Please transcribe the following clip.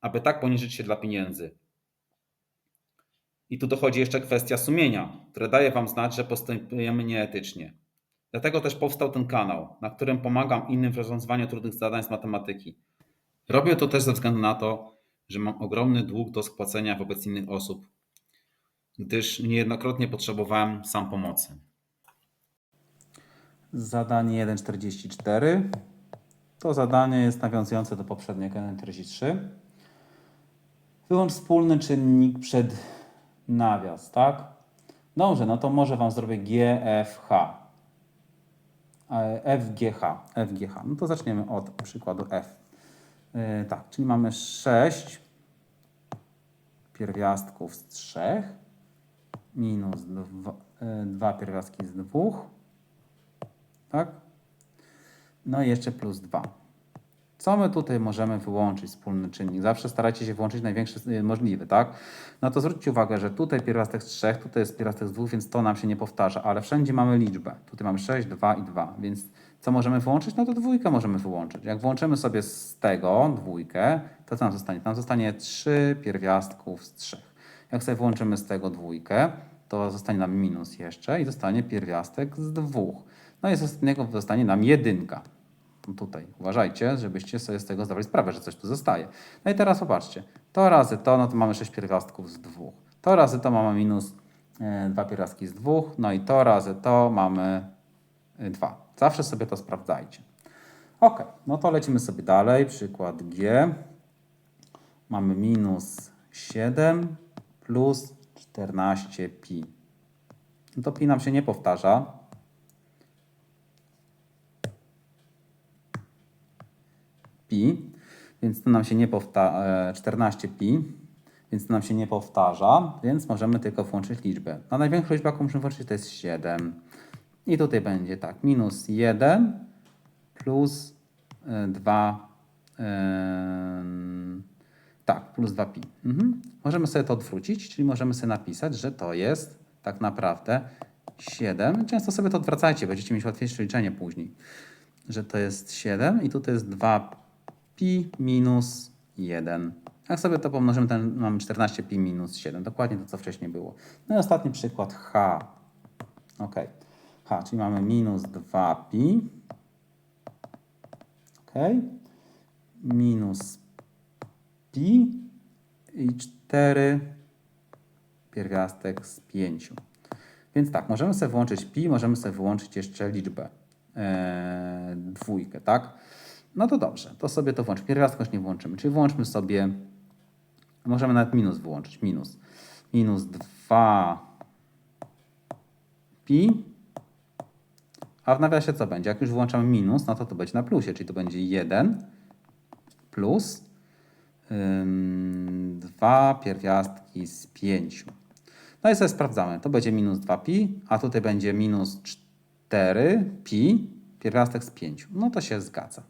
aby tak poniżyć się dla pieniędzy. I tu dochodzi jeszcze kwestia sumienia, które daje Wam znać, że postępujemy nieetycznie. Dlatego też powstał ten kanał, na którym pomagam innym w rozwiązywaniu trudnych zadań z matematyki. Robię to też ze względu na to, że mam ogromny dług do spłacenia wobec innych osób, gdyż niejednokrotnie potrzebowałem sam pomocy. Zadanie 1.44. To zadanie jest nawiązujące do poprzedniego 1.43. Wyłącz wspólny czynnik przed nawias, tak? Dobrze, no to może Wam zrobię GFH. E, FGH. FGH. No to zaczniemy od przykładu F. Yy, tak, czyli mamy 6 pierwiastków z 3 minus 2 pierwiastki z 2 tak? No i jeszcze plus 2. Co my tutaj możemy wyłączyć, wspólny czynnik? Zawsze starajcie się włączyć największy y, możliwy, tak? No to zwróćcie uwagę, że tutaj pierwiastek z 3, tutaj jest pierwiastek z 2, więc to nam się nie powtarza, ale wszędzie mamy liczbę. Tutaj mamy 6, 2 i 2, więc co możemy wyłączyć? No to dwójkę możemy wyłączyć. Jak włączymy sobie z tego dwójkę, to co nam zostanie? Tam zostanie 3 pierwiastków z 3. Jak sobie włączymy z tego dwójkę, to zostanie nam minus jeszcze i zostanie pierwiastek z 2. No i z ostatniego zostanie nam jedynka. Tutaj uważajcie, żebyście sobie z tego zdawali sprawę, że coś tu zostaje. No i teraz popatrzcie. To razy to, no to mamy 6 pierwiastków z 2. To razy to mamy minus 2 pierwiastki z 2. No i to razy to mamy 2. Zawsze sobie to sprawdzajcie. Ok, no to lecimy sobie dalej. Przykład G. Mamy minus 7 plus 14 pi. No to pi nam się nie powtarza, pi, więc to nam się nie powtarza, 14 pi, więc to nam się nie powtarza, więc możemy tylko włączyć liczbę. A największą liczbę, jaką musimy włączyć, to jest 7. I tutaj będzie tak, minus 1 plus 2, yy, tak, plus 2 pi. Mhm. Możemy sobie to odwrócić, czyli możemy sobie napisać, że to jest tak naprawdę 7. Często sobie to odwracajcie, będziecie mieć łatwiejsze liczenie później. Że to jest 7 i tutaj jest 2 pi minus 1. Jak sobie to pomnożymy, to mamy 14 pi minus 7. Dokładnie to, co wcześniej było. No i ostatni przykład h. Ok. h, czyli mamy minus 2 pi. Ok. Minus pi i 4 pierwiastek z 5. Więc tak, możemy sobie włączyć pi, możemy sobie wyłączyć jeszcze liczbę e, dwójkę, tak? No to dobrze, to sobie to włącz. Pierwiastkość nie włączymy, czyli włączmy sobie, możemy nawet minus wyłączyć, minus. Minus 2 pi, a w nawiasie co będzie? Jak już włączamy minus, no to to będzie na plusie, czyli to będzie 1 plus ym, 2 pierwiastki z 5. No i sobie sprawdzamy. To będzie minus 2pi, a tutaj będzie minus 4pi, pierwiastek z 5. No to się zgadza.